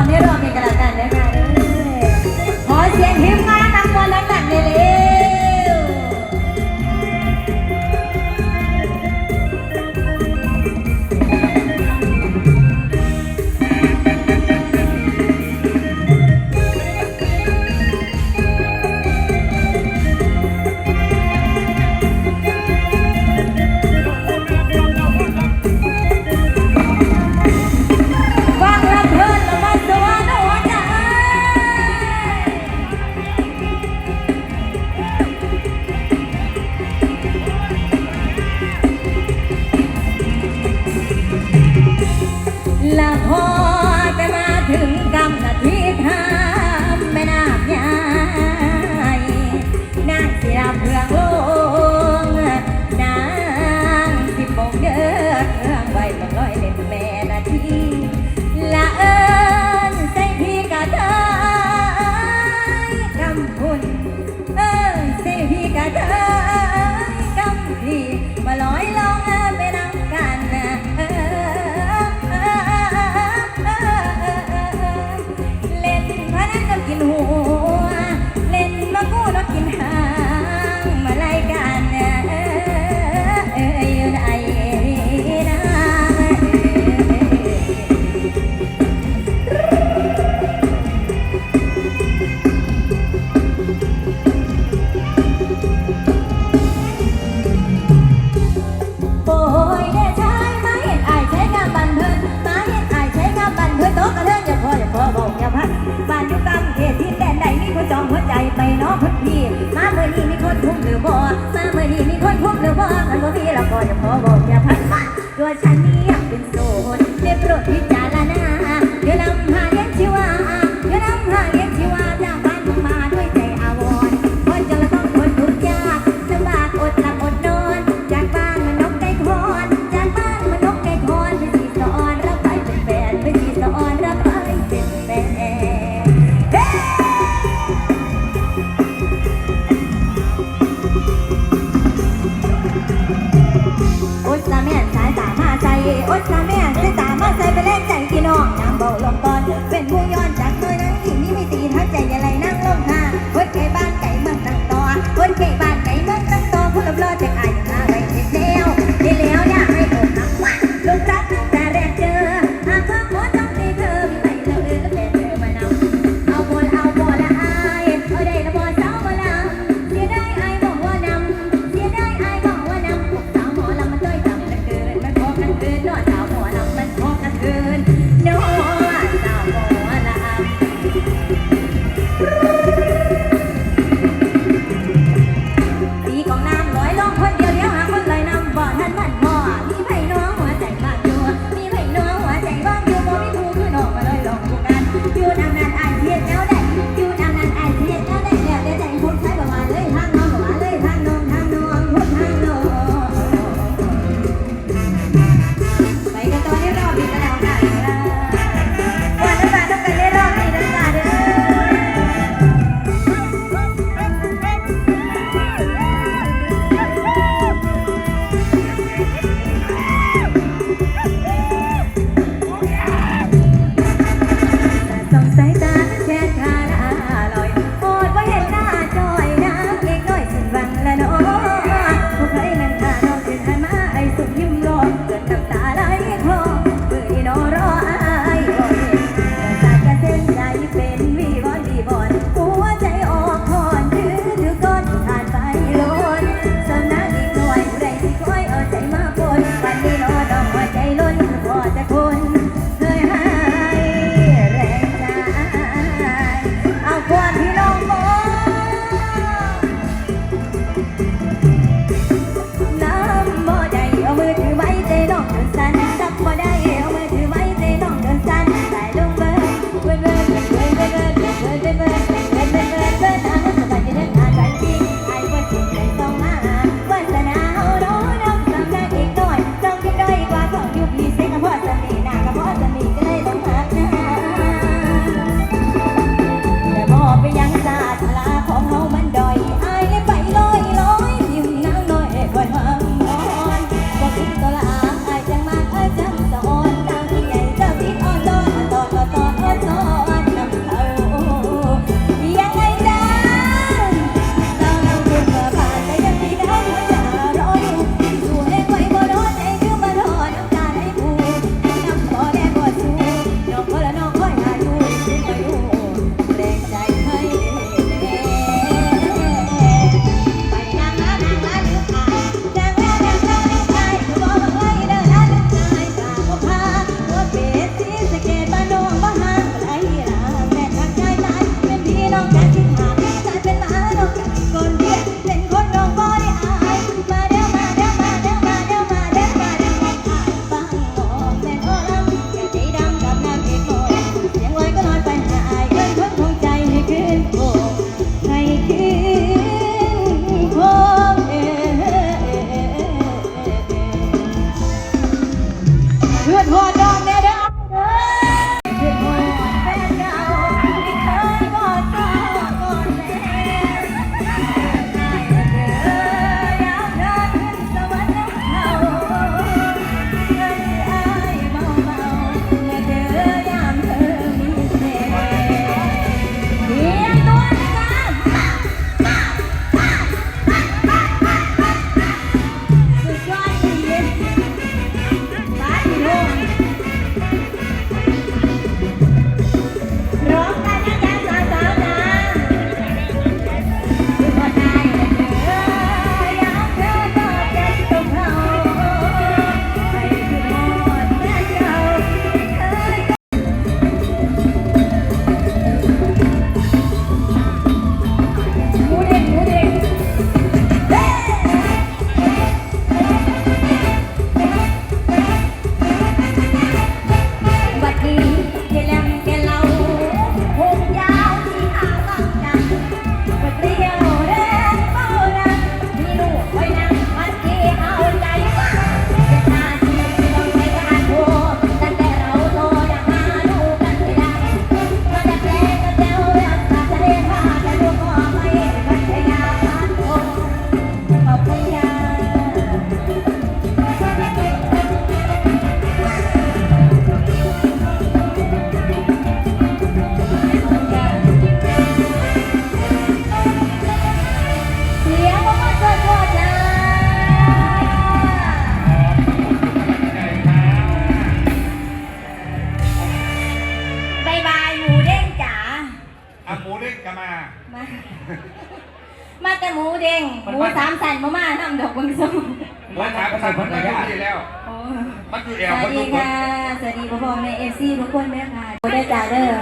อนให้เราเป็นกระดาษกันได้ไหม หัวใจไปเนาะคุณพี่มาเมื่อนี้มีคนพุ่มหรือบ่มาเมื่อนี้มีคนพุ่มหรือบ่มันบ่มีละก็จะพอบอกอย่าพัดมาตัวฉันนี่เป็น กลับมา มา มาแต่หมูเด้งหมูสามสันมามาทำดอกบังส้มหมูถามภาษาพันธุ์ได้ที่แล้วโอ้มันคือสแอลวัมัสนดีคือคนค่ะ สวัสดีพ่อพ่อแม่เอฟซีทุกคนด้วยค่ะโอ้ได้จ่าเด้อ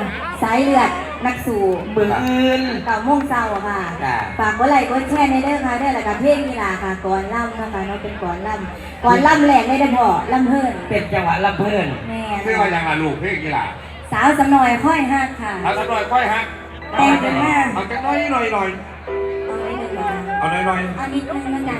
สายเลือดนักสู่มืออื่นเก่าโมงเศร้าค่ะจ้ะฝากกดไลค์กดแชร์ในเด้อค่ะได้อแล้วกับเพลงกีฬาค่ะก่อนล่ำนะคะเนาะเป็นก่อนล่ำก่อนล่ำแหลกในเด้อพ่อล่ำเพิ่นเป็นจังหวะลำเพลินแม่เรียกว่ายังอะลูกเรียกกีฬาสาวสำนอยค่อยหักค่ะเอาสักหน่อยค่อยฮะ แต่งกันมากเอาจักหน่อยหน่อยหน่อยเอาไว้หนึ่งก่อนเอาหน่อยหน่อย เอานิดนึงนะจ๊ะ